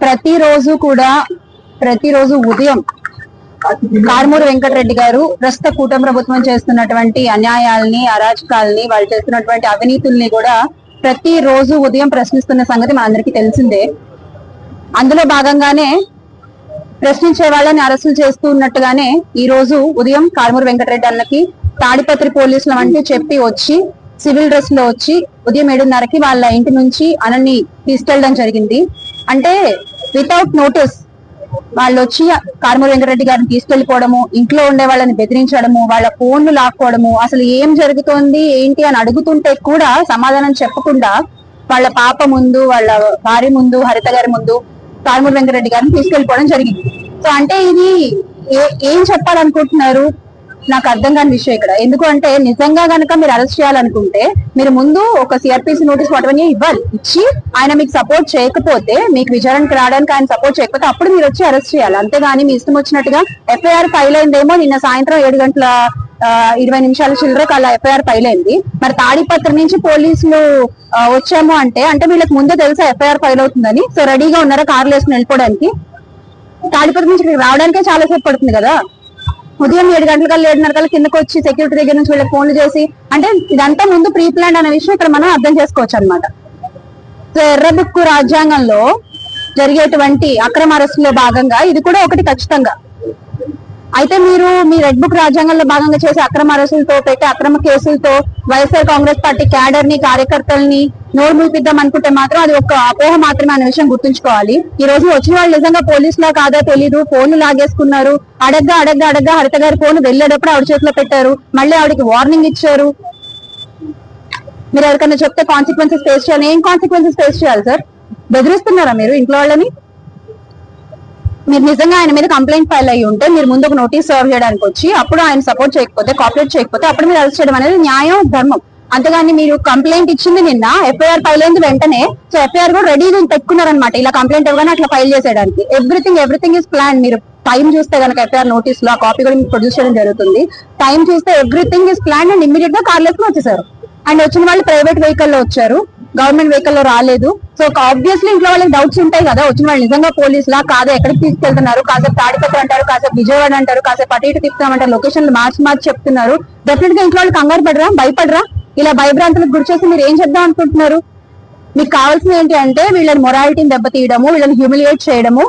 ప్రతిరోజు కూడా ప్రతిరోజు ఉదయం కార్మూరు వెంకటరెడ్డి గారు ప్రస్తుత కూటమి ప్రభుత్వం చేస్తున్నటువంటి అన్యాయాల్ని అరాచకాల్ని వాళ్ళు చేస్తున్నటువంటి అవినీతుల్ని కూడా ప్రతి రోజు ఉదయం ప్రశ్నిస్తున్న సంగతి మనందరికీ తెలిసిందే. అందులో భాగంగానే ప్రశ్నించే వాళ్ళని అరెస్టులు చేస్తూ ఉన్నట్టుగానే ఈ రోజు ఉదయం కారుమూరు వెంకటరెడ్డి అన్నకి తాడిపత్రి పోలీసులు వంటి చెప్పి వచ్చి సివిల్ డ్రెస్లో వచ్చి ఉదయం ఏడున్నరకి వాళ్ళ ఇంటి నుంచి అనని తీసుకెళ్ళడం జరిగింది. అంటే వితౌట్ నోటీస్ వాళ్ళు వచ్చి కారుమూరి వెంకటరెడ్డి గారిని తీసుకెళ్ళిపోవడము ఇంట్లో ఉండే వాళ్ళని బెదిరించడము వాళ్ళ ఫోన్లు లాక్కోవడము అసలు ఏం జరుగుతోంది ఏంటి అని అడుగుతుంటే కూడా సమాధానం చెప్పకుండా వాళ్ళ పాప ముందు వాళ్ళ భార్య ముందు హరిత గారి ముందు కారుమూరి వెంకటరెడ్డి గారిని తీసుకెళ్ళిపోవడం జరిగింది. సో అంటే ఇది ఏం చెప్పాలనుకుంటున్నారు? నాకు అర్థం కాని విషయం ఇక్కడ. ఎందుకు అంటే నిజంగా గనక మీరు అరెస్ట్ చేయాలనుకుంటే మీరు ముందు ఒక సిఆర్పిసి నోటీస్ వాటవన్నీ ఇవ్వాలి. ఇచ్చి ఆయన మీకు సపోర్ట్ చేయకపోతే మీకు విచారణకు రావడానికి ఆయన సపోర్ట్ చేయకపోతే అప్పుడు మీరు వచ్చి అరెస్ట్ చేయాలి. అంతేగాని మీ ఇష్టం వచ్చినట్టుగా ఎఫ్ఐఆర్ ఫైల్ అయిందేమో నిన్న సాయంత్రం ఏడు గంటల ఇరవై నిమిషాల చిల్లరకు అలా ఎఫ్ఐఆర్ ఫైల్ అయింది. మరి తాడిపత్రి నుంచి పోలీసులు వచ్చాము అంటే అంటే వీళ్ళకి ముందే తెలుసా ఎఫ్ఐఆర్ ఫైల్ అవుతుందని? సో రెడీగా ఉన్నారా? కార్లు వేసుకుని వెళ్ళిపోవడానికి? తాడిపత్రి నుంచి రావడానికే చాలా సేపు పడుతుంది కదా? ఉదయం ఏడు గంటల కల్లా ఏడున్నర కల్లా కిందకు వచ్చి సెక్యూరిటీ దగ్గర నుంచి వీళ్ళకి ఫోన్లు చేసి అంటే ఇదంతా ముందు ప్రీ ప్లాన్ అనే విషయం ఇక్కడ మనం అర్థం చేసుకోవచ్చు అనమాట సో ఎర్రబుక్కు రాజ్యాంగంలో జరిగేటువంటి అక్రమ అరెస్టులో భాగంగా ఇది కూడా ఒకటి ఖచ్చితంగా. అయితే మీరు మీ రెడ్ బుక్ రాజ్యాంగంలో భాగంగా చేసే అక్రమ అరెస్టులతో పెట్టే అక్రమ కేసులతో వైఎస్ఆర్ కాంగ్రెస్ పార్టీ క్యాడర్ని కార్యకర్తల్ని నోరు మూపిద్దాం అనుకుంటే మాత్రం అది ఒక అపోహ మాత్రమే అనే విషయం గుర్తుంచుకోవాలి. ఈ రోజు వచ్చిన వాళ్ళు నిజంగా పోలీసులా కాదా తెలీదు. ఫోన్లు లాగేసుకున్నారు. అడగ్గా అడగ్గా అడగ్గా హరిత గారి ఫోన్ వెళ్ళేటప్పుడు ఆవిడ చేతిలో పెట్టారు. మళ్ళీ ఆవిడకి వార్నింగ్ ఇచ్చారు. మీరు ఎవరికైనా చెప్తే కాన్సిక్వెన్సెస్ ఫేస్ చేయాలి. ఏం కాన్సిక్వెన్సెస్ ఫేస్ చేయాలి సార్ బెదిరిస్తున్నారా మీరు ఇంట్లో వాళ్ళని? మీరు నిజంగా ఆయన మీద కంప్లైంట్ ఫైల్ అయ్యి ఉంటే మీరు ముందు ఒక నోటీస్ సర్వ్ చేయడానికి వచ్చి అప్పుడు ఆయన సపోర్ట్ చేయకపోతే కాపరేట్ చేయకపోతే అప్పుడు మీరు అరెస్ట్ చేయడం అనేది న్యాయం ధర్మం. అంతేగాని మీరు కంప్లైంట్ ఇచ్చింది నిన్న ఎఫ్ఐఆర్ ఫైల్ అయింది వెంటనే. సో ఎఫ్ఐఆర్ కూడా రెడీ పెట్టుకున్నారనమాట ఇలా కంప్లైంట్ ఇవ్వగానే అట్లా ఫైల్ చేసేయడానికి. ఎవ్రీథింగ్ ఎవ్రీథింగ్ ఇస్ ప్లాన్ మీరు టైం చూస్తే కనుక ఎఫ్ఐఆర్ నోటీస్లో ఆ కాపీ కూడా మీకు ప్రొడ్యూస్ చేయడం జరుగుతుంది. టైం చూస్తే ఎవ్రీథింగ్ ఇస్ ప్లాన్ అండ్ ఇమీడియట్గా కార్లెస్ వచ్చేసారు. అండ్ వచ్చిన వాళ్ళు ప్రైవేట్ వెహికల్లో వచ్చారు. గవర్నమెంట్ వెహికల్లో రాలేదు. సో ఆబ్వియస్లీ ఇంట్లో వాళ్ళకి డౌట్స్ ఉంటాయి కదా. వచ్చిన వాళ్ళు నిజంగా పోలీసులా కాదా. ఎక్కడికి తీసుకెళ్తున్నారు? కాసేపు తాడిపత్ర అంటారు కాసేపు విజయవాడ అంటారు కాసేపు అటు ఇటు తిప్పుతామంటారు. లొకేషన్ మార్చి మార్చి చెప్తున్నారు. డెఫినెట్గా ఇంట్లో వాళ్ళు కంగారు పడరా? భయపడరా? ఇలా భయభ్రాంతులకు గురి చేసి మీరు ఏం చెప్దాం అనుకుంటున్నారు? మీకు కావాల్సింది ఏంటి అంటే వీళ్ళని మొరాలిటీని దెబ్బతీయడము వీళ్ళని హ్యూమిలియేట్ చేయడము.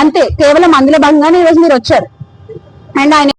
అంతే కేవలం అందులో భాగంగానే ఈ రోజు మీరు వచ్చారు. అండ్ ఆయన